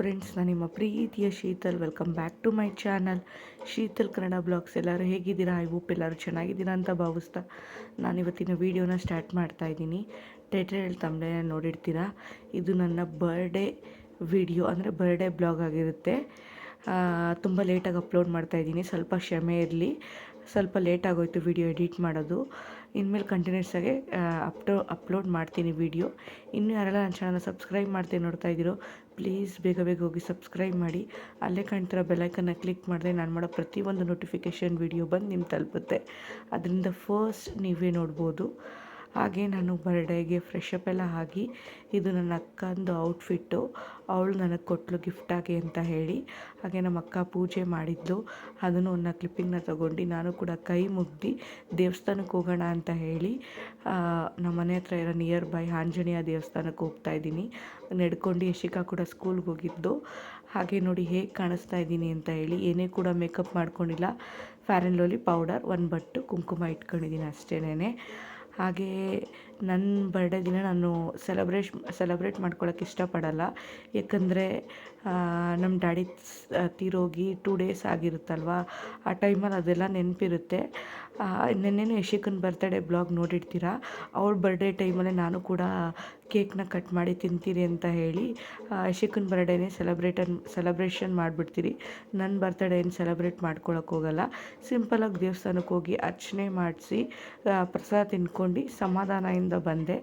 Friends ನಾನು ನಿಮ್ಮ ಪ್ರೀತಿಯ Sheetal welcome back to my channel Sheetal Kannada blogs ಎಲ್ಲರೂ ಹೇಗಿದ್ದೀರಾ? ಐ ಹೋಪ್ ಎಲ್ಲರೂ ಚೆನ್ನಾಗಿದ್ದೀರಾ ಅಂತ ಭಾವಿಸ್ತಾ ನಾನು ಇವತ್ತಿನ ವೀಡಿಯೋನ ಸ್ಟಾರ್ಟ್ ಮಾಡ್ತಾ ಇದ್ದೀನಿ. ಟೈಟಲ್ ತಮ್ಮನೆ ನೋಡಿರ್ತೀರಾ? ಇದು ನನ್ನ ಬರ್ಡೇ ವಿಡಿಯೋ ಅಂದರೆ ಬರ್ಡೇ ಬ್ಲಾಗ್ ಆಗಿರುತ್ತೆ. ತುಂಬ ಲೇಟಾಗಿ ಅಪ್ಲೋಡ್ ಮಾಡ್ತಾ ಇದ್ದೀನಿ. ಸ್ವಲ್ಪ ಕ್ಷಮೆ ಇರಲಿ. ಸ್ವಲ್ಪ ಲೇಟ್ ಆಗೋಯ್ತು ವಿಡಿಯೋ ಎಡಿಟ್ ಮಾಡೋದು. ಇನ್ಮೇಲೆ ಕಂಟಿನ್ಯೂಸ್ ಆಗಿ ಅಪ್ಟೋ ಅಪ್ಲೋಡ್ ಮಾಡ್ತೀನಿ ವಿಡಿಯೋ. ಇನ್ನೂ ಯಾರೆಲ್ಲ ನನ್ನ ಚಾನಲ್ನ ಸಬ್ಸ್ಕ್ರೈಬ್ ಮಾಡ್ತೀನಿ ನೋಡ್ತಾ ಇದ್ದೀರೋ ಪ್ಲೀಸ್ ಬೇಗ ಬೇಗ ಹೋಗಿ ಸಬ್ಸ್ಕ್ರೈಬ್ ಮಾಡಿ. ಅಲ್ಲೇ ಕಾಣ್ತಿರೋ ಬೆಲೈಕನ್ನ ಕ್ಲಿಕ್ ಮಾಡಿದ್ರೆ ನಾನು ಮಾಡೋ ಪ್ರತಿಯೊಂದು ನೋಟಿಫಿಕೇಷನ್ ವಿಡಿಯೋ ಬಂದು ನಿಮ್ಗೆ ತಲುಪುತ್ತೆ. ಅದರಿಂದ ಫಸ್ಟ್ ನೀವೇ ನೋಡ್ಬೋದು. ಹಾಗೆ ನಾನು ಬರ್ಡೇಗೆ ಫ್ರೆಶ್ ಅಪ್ ಎಲ್ಲ ಆಗಿ ಇದು ನನ್ನ ಅಕ್ಕಂದು ಔಟ್ಫಿಟ್ಟು ಅವಳು ನನಗೆ ಕೊಟ್ಟಳು ಗಿಫ್ಟಾಗಿ ಅಂತ ಹೇಳಿ. ಹಾಗೆ ನಮ್ಮ ಅಕ್ಕ ಪೂಜೆ ಮಾಡಿದ್ಲು. ಅದನ್ನು ಒಂದು ಕ್ಲಿಪ್ಪಿಂಗ್ನ ತೊಗೊಂಡು ನಾನು ಕೂಡ ಕೈ ಮುಗ್ದು ದೇವಸ್ಥಾನಕ್ಕೆ ಹೋಗೋಣ ಅಂತ ಹೇಳಿ ನಮ್ಮ ಮನೆ ಹತ್ರ ಇರೋ ನಿಯರ್ ಬೈ ಆಂಜನೇಯ ದೇವಸ್ಥಾನಕ್ಕೆ ಹೋಗ್ತಾ ಇದ್ದೀನಿ. ನಡ್ಕೊಂಡು ಯಶಿಕಾ ಕೂಡ ಸ್ಕೂಲ್ಗೆ ಹೋಗಿದ್ದು. ಹಾಗೆ ನೋಡಿ ಹೇಗೆ ಕಾಣಿಸ್ತಾ ಇದ್ದೀನಿ ಅಂತ ಹೇಳಿ, ಏನೇ ಕೂಡ ಮೇಕಪ್ ಮಾಡ್ಕೊಂಡಿಲ್ಲ. ಫ್ಯಾರ್ ಆ್ಯಂಡ್ ಲೋಲಿ ಪೌಡರ್ ಒಂದು ಬಟ್ಟು, ಕುಂಕುಮ ಇಟ್ಕೊಂಡಿದ್ದೀನಿ ಅಷ್ಟೇನೆ ಹಾಗೇ ನನ್ನ ಬರ್ಡೇ ದಿನ ನಾನು ಸೆಲೆಬ್ರೇಷ್ ಸೆಲೆಬ್ರೇಟ್ ಮಾಡ್ಕೊಳಕ್ಕೆ ಇಷ್ಟಪಡಲ್ಲ. ಯಾಕಂದರೆ ನಮ್ಮ ಡ್ಯಾಡಿ ತೀರೋಗಿ ಟೂ ಡೇಸ್ ಆಗಿರುತ್ತಲ್ವ? ಆ ಟೈಮಲ್ಲಿ ಅದೆಲ್ಲ ನೆನಪಿರುತ್ತೆ. ನೆನ್ನೆನೇ ಯಶಿಕನ್ ಬರ್ತಡೇ ಬ್ಲಾಗ್ ನೋಡಿರ್ತೀರ? ಅವ್ರ ಬರ್ಡೇ ಟೈಮಲ್ಲೇ ನಾನು ಕೂಡ ಕೇಕ್ನ ಕಟ್ ಮಾಡಿ ತಿಂತೀರಿ ಅಂತ ಹೇಳಿ ಯಶಿಕನ್ ಬರ್ಡೇನೇ ಸೆಲೆಬ್ರೇಟನ್ ಸೆಲೆಬ್ರೇಷನ್ ಮಾಡಿಬಿಡ್ತೀರಿ ನನ್ನ ಬರ್ತಡೇ ಏನು ಸೆಲೆಬ್ರೇಟ್ ಮಾಡ್ಕೊಳಕ್ಕೆ ಹೋಗಲ್ಲ. ಸಿಂಪಲಾಗಿ ದೇವಸ್ಥಾನಕ್ಕೆ ಹೋಗಿ ಅರ್ಚನೆ ಮಾಡಿಸಿ ಪ್ರಸಾದ ತಿನ್ಕೊಂಡು ಸಮಾಧಾನದಿಂದ ಬಂದೆ.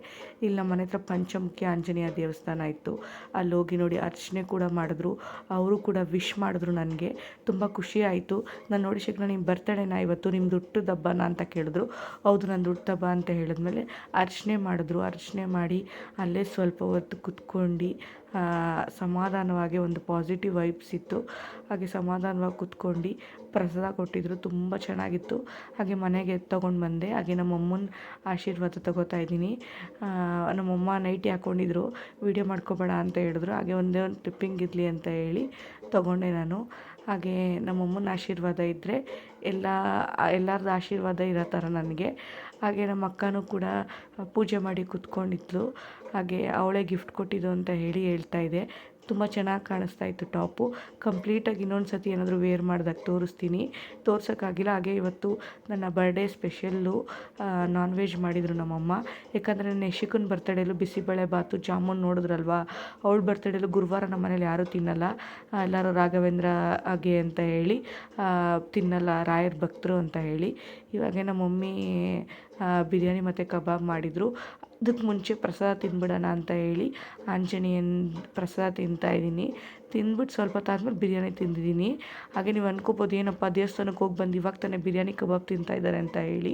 ಇಲ್ಲಿ ನಮ್ಮ ಮನೆ ಹತ್ರ ಪಂಚಮುಖಿ ಆಂಜನೇಯ ದೇವಸ್ಥಾನ ಇತ್ತು. ಅಲ್ಲಿ ಹೋಗಿ ನೋಡಿ ಅರ್ಚನೆ ಕೂಡ ಮಾಡಿದ್ರು. ಅವರು ಕೂಡ ವಿಶ್ ಮಾಡಿದ್ರು ನನಗೆ. ತುಂಬ ಖುಷಿ ಆಯಿತು. ನಾನು ನೋಡಿ ಶಕ್ನ ನಿಮ್ಮ ಬರ್ತಡೇನ ಇವತ್ತು ನಿಮ್ಮ ಹುಟ್ಟದ ಹಬ್ಬನ ಅಂತ ಕೇಳಿದ್ರು. ಹೌದು ನನ್ನ ದುಡ್ಡು ದಬ್ಬ ಅಂತ ಹೇಳಿದ್ಮೇಲೆ ಅರ್ಚನೆ ಮಾಡಿದ್ರು. ಅರ್ಚನೆ ಮಾಡಿ ಅಲ್ಲೇ ಸ್ವಲ್ಪ ಹೊತ್ತು ಕುತ್ಕೊಂಡು ಸಮಾಧಾನವಾಗಿ ಒಂದು ಪಾಸಿಟಿವ್ ವೈಬ್ಸ್ ಇತ್ತು. ಹಾಗೆ ಸಮಾಧಾನವಾಗಿ ಕುತ್ಕೊಂಡು ಪ್ರಸಾದ ಕೊಟ್ಟಿದ್ರು, ತುಂಬ ಚೆನ್ನಾಗಿತ್ತು. ಹಾಗೆ ಮನೆಗೆ ತೊಗೊಂಡು ಬಂದೆ. ಹಾಗೆ ನಮ್ಮಮ್ಮನ ಆಶೀರ್ವಾದ ತಗೋತಾ ಇದ್ದೀನಿ. ನಮ್ಮಮ್ಮ ನೈಟಿ ಹಾಕ್ಕೊಂಡಿದ್ರು ವೀಡಿಯೋ ಮಾಡ್ಕೋಬೇಡ ಅಂತ ಹೇಳಿದ್ರು. ಹಾಗೆ ಒಂದೇ ಒಂದು ಟ್ರಿಪ್ಪಿಂಗ್ ಇರಲಿ ಅಂತ ಹೇಳಿ ತೊಗೊಂಡೆ ನಾನು. ಹಾಗೆ ನಮ್ಮಮ್ಮನ ಆಶೀರ್ವಾದ ಇದ್ದರೆ ಎಲ್ಲ ಎಲ್ಲರದ್ದು ಆಶೀರ್ವಾದ ಇರೋ ಥರ ನನಗೆ. ಹಾಗೆ ನಮ್ಮ ಅಕ್ಕನೂ ಕೂಡ ಪೂಜೆ ಮಾಡಿ ಕೂತ್ಕೊಂಡಿದ್ಲು. ಹಾಗೆ ಅವಳೇ ಗಿಫ್ಟ್ ಕೊಟ್ಟಿದ್ದು ಅಂತ ಹೇಳಿ ಹೇಳ್ತಾ ಇದೆ. ತುಂಬ ಚೆನ್ನಾಗಿ ಕಾಣಿಸ್ತಾ ಇತ್ತು ಟಾಪು. ಕಂಪ್ಲೀಟಾಗಿ ಇನ್ನೊಂದು ಸತಿ ಏನಾದರೂ ವೇರ್ ಮಾಡಿದಾಗ ತೋರಿಸ್ತೀನಿ. ತೋರ್ಸೋಕ್ಕಾಗಿಲ್ಲ. ಹಾಗೆ ಇವತ್ತು ನನ್ನ ಬರ್ಡೇ ಸ್ಪೆಷಲ್ಲು ನಾನ್ ವೆಜ್ ಮಾಡಿದರು ನಮ್ಮಮ್ಮ. ಯಾಕಂದರೆ ನನ್ನ ಯಶಿಕನ್ ಬರ್ತಡೇಲು ಬಿಸಿಬೇಳೆ ಬಾತು, ಜಾಮೂನ್ ನೋಡಿದ್ರಲ್ವ? ಅವಳು ಬರ್ತಡೇಲು ಗುರುವಾರ ನಮ್ಮ ಮನೇಲಿ ಯಾರೂ ತಿನ್ನಲ್ಲ. ಎಲ್ಲರೂ ರಾಘವೇಂದ್ರ ಹಾಗೆ ಅಂತ ಹೇಳಿ ತಿನ್ನಲ್ಲ, ರಾಯರ್ ಭಕ್ತರು ಅಂತ ಹೇಳಿ. ಇವಾಗೆ ನಮ್ಮ ಮಮ್ಮಿ ಬಿರಿಯಾನಿ ಮತ್ತು ಕಬಾಬ್ ಮಾಡಿದರು. ಅದಕ್ಕೆ ಮುಂಚೆ ಪ್ರಸಾದ ತಿಂದ್ಬಿಡೋಣ ಅಂತ ಹೇಳಿ ಆಂಜನೇಯನ ಪ್ರಸಾದ ತಿಂತಾಯಿದ್ದೀನಿ ತಿಂದ್ಬಿಟ್ಟು ಸ್ವಲ್ಪ ಹೊತ್ತಾದ್ಮೇಲೆ ಬಿರಿಯಾನಿ ತಿಂದಿದ್ದೀನಿ. ಹಾಗೆ ನೀವು ಅನ್ಕೋಬೋದು, ಏನಪ್ಪ ದೇವಸ್ಥಾನಕ್ಕೆ ಹೋಗಿ ಬಂದು ಇವಾಗ ತಾನೇ ಬಿರಿಯಾನಿ ಕಬಾಬ್ ತಿಂತಾಯಿದ್ದಾರೆ ಅಂತ ಹೇಳಿ.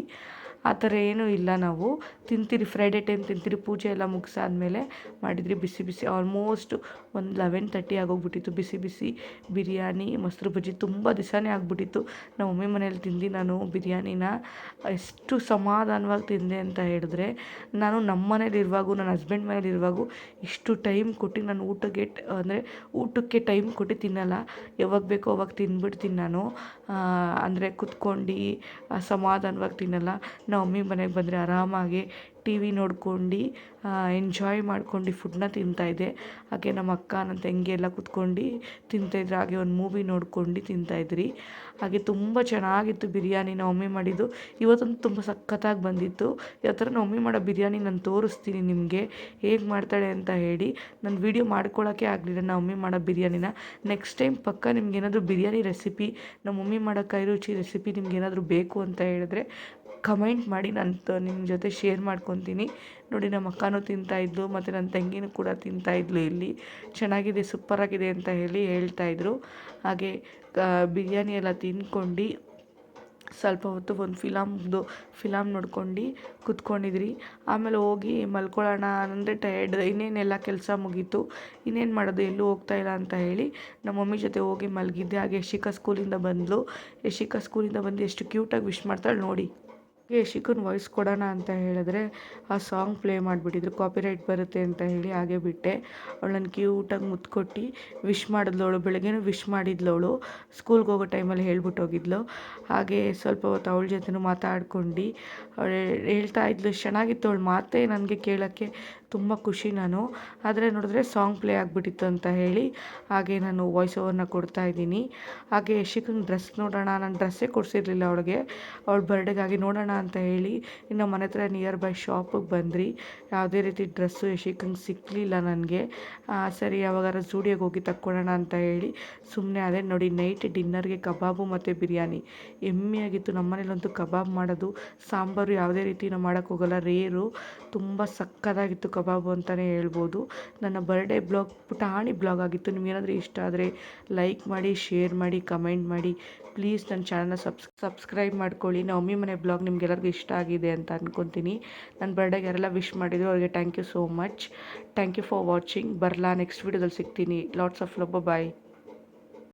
ಆ ಥರ ಏನೂ ಇಲ್ಲ ನಾವು. ತಿಂತೀರಿ ಫ್ರೈಡೇ ಟೈಮ್ ತಿಂತೀರಿ, ಪೂಜೆ ಎಲ್ಲ ಮುಗಿಸಾದ್ಮೇಲೆ ಮಾಡಿದ್ರಿ ಬಿಸಿ ಬಿಸಿ. ಆಲ್ಮೋಸ್ಟ್ ಒಂದು ಲೆವೆನ್ ತರ್ಟಿ ಆಗೋಗ್ಬಿಟ್ಟಿತ್ತು. ಬಿಸಿ ಬಿಸಿ ಬಿರಿಯಾನಿ, ಮೊಸರು ಬಜ್ಜಿ ತುಂಬ ದಿವಸನೇ ಆಗಿಬಿಟ್ಟಿತ್ತು. ನಮ್ಮ ಮಮ್ಮಿ ಮನೇಲಿ ತಿಂದು ನಾನು ಬಿರಿಯಾನಿನ ಎಷ್ಟು ಸಮಾಧಾನವಾಗಿ ತಿಂದೆ ಅಂತ ಹೇಳಿದ್ರೆ, ನಾನು ನಮ್ಮ ಮನೇಲಿ ಇರುವಾಗೂ, ನನ್ನ ಹಸ್ಬೆಂಡ್ ಮನೇಲಿರುವಾಗೂ ಇಷ್ಟು ಟೈಮ್ ಕೊಟ್ಟು ನಾನು ಊಟಕ್ಕೆ, ಅಂದರೆ ಊಟಕ್ಕೆ ಟೈಮ್ ಕೊಟ್ಟು ತಿನ್ನಲ್ಲ. ಯಾವಾಗ ಬೇಕೋ ಅವಾಗ ತಿಂದ್ಬಿಡ್ತೀನಿ ನಾನು. ಅಂದರೆ ಕುತ್ಕೊಂಡು ಸಮಾಧಾನವಾಗಿ ತಿನ್ನಲ್ಲ. ನಮ್ಮ ಮಮ್ಮಿ ಮನೆಗೆ ಬಂದರೆ ಆರಾಮಾಗಿ ಟಿ ವಿ ನೋಡ್ಕೊಂಡು ಎಂಜಾಯ್ ಮಾಡ್ಕೊಂಡು ಫುಡ್ನ ತಿಂತಾಯಿದ್ದೆ ಹಾಗೆ ನಮ್ಮ ಅಕ್ಕ, ನನ್ನ ತಂಗಿ ಎಲ್ಲ ಕುತ್ಕೊಂಡು ತಿಂತಾಯಿದ್ರು ಹಾಗೆ ಒಂದು ಮೂವಿ ನೋಡ್ಕೊಂಡು ತಿಂತಾಯಿದ್ರಿ ಹಾಗೆ ತುಂಬ ಚೆನ್ನಾಗಿತ್ತು ಬಿರಿಯಾನಿ ನಮ್ಮ ಮಮ್ಮಿ ಮಾಡಿದ್ದು. ಇವತ್ತೊಂದು ತುಂಬ ಸಖತ್ತಾಗಿ ಬಂದಿತ್ತು. ಯಾವ ಥರ ನಮ್ಮ ಮಮ್ಮಿ ಮಾಡೋ ಬಿರಿಯಾನಿ ನಾನು ತೋರಿಸ್ತೀನಿ ನಿಮಗೆ. ಹೇಗೆ ಮಾಡ್ತಾಳೆ ಅಂತ ಹೇಳಿ ನಾನು ವೀಡಿಯೋ ಮಾಡ್ಕೊಳ್ಳೋಕ್ಕೆ ಆಗಲಿಲ್ಲ ನಮ್ಮ ಮಮ್ಮಿ ಮಾಡೋ ಬಿರಿಯಾನಿನ. ನೆಕ್ಸ್ಟ್ ಟೈಮ್ ಪಕ್ಕ ನಿಮ್ಗೆ ಏನಾದರೂ ಬಿರಿಯಾನಿ ರೆಸಿಪಿ ನಮ್ಮ ಮಮ್ಮಿ ಮಾಡೋ ಕೈ ರುಚಿ ರೆಸಿಪಿ ನಿಮ್ಗೆ ಏನಾದರೂ ಬೇಕು ಅಂತ ಹೇಳಿದ್ರೆ ಕಮೆಂಟ್ ಮಾಡಿ ನಾನು ನಿಮ್ಮ ಜೊತೆ ಶೇರ್ ಮಾಡ್ಕೊತೀನಿ. ನೋಡಿ, ನಮ್ಮ ಅಕ್ಕನೂ ತಿಂತಾಯಿದ್ಲು ಮತ್ತು ನನ್ನ ತಂಗಿನೂ ಕೂಡ ತಿಂತಾಯಿದ್ಲು ಇಲ್ಲಿ. ಚೆನ್ನಾಗಿದೆ ಸೂಪರಾಗಿದೆ ಅಂತ ಹೇಳಿ ಹೇಳ್ತಾಯಿದ್ರು ಹಾಗೆ ಬಿರಿಯಾನಿ ಎಲ್ಲ ತಿನ್ಕೊಂಡು ಸ್ವಲ್ಪ ಹೊತ್ತು ಒಂದು ಫಿಲಮ್ದು ಫಿಲಮ್ ನೋಡ್ಕೊಂಡು ಕುತ್ಕೊಂಡಿದ್ರಿ. ಆಮೇಲೆ ಹೋಗಿ ಮಲ್ಕೊಳ್ಳೋಣ ಅಂದರೆ ಟಯರ್ಡ್ ಇನ್ನೇನೆಲ್ಲ ಕೆಲಸ ಮುಗೀತು. ಇನ್ನೇನು ಮಾಡೋದು, ಎಲ್ಲೂ ಹೋಗ್ತಾ ಇಲ್ಲ ಅಂತ ಹೇಳಿ ನಮ್ಮ ಮಮ್ಮಿ ಜೊತೆ ಹೋಗಿ ಮಲಗಿದ್ದೆ. ಹಾಗೆ ಯಶಿಕಾ ಸ್ಕೂಲಿಂದ ಬಂದಳು ಯಶಿಕಾ ಸ್ಕೂಲಿಂದ ಬಂದು ಎಷ್ಟು ಕ್ಯೂಟಾಗಿ ವಿಶ್ ಮಾಡ್ತಾಳೆ ನೋಡಿ. ಯಶಿಕನ್ ವಾಯ್ಸ್ ಕೊಡೋಣ ಅಂತ ಹೇಳಿದ್ರೆ, ಆ ಸಾಂಗ್ ಪ್ಲೇ ಮಾಡಿಬಿಟ್ಟಿದ್ರು ಕಾಪಿರೈಟ್ ಬರುತ್ತೆ ಅಂತ ಹೇಳಿ ಹಾಗೆ ಬಿಟ್ಟೆ. ಅವಳು ನನ್ನ ಕ್ಯೂಟಾಗಿ ಮುತ್ತು ವಿಶ್ ಮಾಡಿದ್ಲವಳು, ಬೆಳಗ್ಗೆನೂ ವಿಶ್ ಮಾಡಿದ್ಲವಳು ಸ್ಕೂಲ್ಗೆ ಹೋಗೋ ಟೈಮಲ್ಲಿ ಹೇಳ್ಬಿಟ್ಟು ಹೋಗಿದ್ಲು. ಹಾಗೆ ಸ್ವಲ್ಪ ಹೊತ್ತು ಅವಳ ಜೊತೆನೂ ಮಾತಾಡ್ಕೊಂಡು, ಅವಳು ಹೇಳ್ತಾ ಇದ್ಲು, ಚೆನ್ನಾಗಿತ್ತು ಅವಳು, ಮಾತೇ ನನಗೆ ಕೇಳೋಕ್ಕೆ. ತುಂಬ ಖುಷಿ ನಾನು. ಆದರೆ ನೋಡಿದ್ರೆ ಸಾಂಗ್ ಪ್ಲೇ ಆಗಿಬಿಟ್ಟಿತ್ತು ಅಂತ ಹೇಳಿ ಹಾಗೆ ನಾನು ವಾಯ್ಸ್ ಓವರ್ನ ಕೊಡ್ತಾ ಇದ್ದೀನಿ. ಹಾಗೆ ಯಶಿಕಂಗೆ ಡ್ರೆಸ್ ನೋಡೋಣ, ನಾನು ಡ್ರೆಸ್ಸೇ ಕೊಡಿಸಿರ್ಲಿಲ್ಲ ಅವಳಿಗೆ. ಅವಳ ಬರ್ಡೇಗಾಗಿ ನೋಡೋಣ ಅಂತ ಹೇಳಿ ಇನ್ನು ಮನೆ ಹತ್ರ ನಿಯರ್ ಬೈ ಶಾಪಿಗೆ ಬಂದ್ರಿ ಯಾವುದೇ ರೀತಿ ಡ್ರೆಸ್ಸು ಯಶಿಕಂಗೆ ಸಿಕ್ಕಲಿಲ್ಲ ನನಗೆ. ಸರಿ, ಯಾವಾಗಾರ ಜೂಡಿಯೋಗೆ ಹೋಗಿ ತಕ್ಕೊಳ್ಳೋಣ ಅಂತ ಹೇಳಿ ಸುಮ್ಮನೆ ಅದೇ ನೋಡಿ ನೈಟ್ ಡಿನ್ನರ್ಗೆ ಕಬಾಬು ಮತ್ತು ಬಿರಿಯಾನಿ. ಎಮ್ಮೆಯಾಗಿತ್ತು ನಮ್ಮ ಮನೇಲಂತೂ ಕಬಾಬ್ ಮಾಡೋದು, ಸಾಂಬಾರು ಯಾವುದೇ ರೀತಿ ನಾವು ಮಾಡೋಕ್ಕೋಗಲ್ಲ, ರೇರು. ತುಂಬ ಸಕ್ಕತ್ತಾಗಿತ್ತು ಕಬಾಬು. ಅಂತಲೇ ಹೇಳ್ಬೋದು. ನನ್ನ ಬರ್ಡೇ ಬ್ಲಾಗ್ ಪುಟಾಣಿ ಬ್ಲಾಗ್ ಆಗಿತ್ತು. ನಿಮಗೇನಾದರೂ ಇಷ್ಟ ಆದರೆ ಲೈಕ್ ಮಾಡಿ ಶೇರ್ ಮಾಡಿ ಕಮೆಂಟ್ ಮಾಡಿ ಪ್ಲೀಸ್ ನನ್ನ ಚಾನಲ್ನ ಸಬ್ಸ್ ಸಬ್ಸ್ಕ್ರೈಬ್ ಮಾಡ್ಕೊಳ್ಳಿ. ನಮ್ಮ ಮನೆ ಬ್ಲಾಗ್ ನಿಮ್ಗೆಲ್ಲರಿಗೂ ಇಷ್ಟ ಆಗಿದೆ ಅಂತ ಅಂದ್ಕೊತೀನಿ ನನ್ನ ಬರ್ಡೇಗೆ ಯಾರೆಲ್ಲ ವಿಶ್ ಮಾಡಿದ್ರು ಅವ್ರಿಗೆ thank you so much thank you for watching ಬರಲಾ ನೆಕ್ಸ್ಟ್ ವೀಡಿಯೋದಲ್ಲಿ ಸಿಗ್ತೀನಿ. Lots of love bye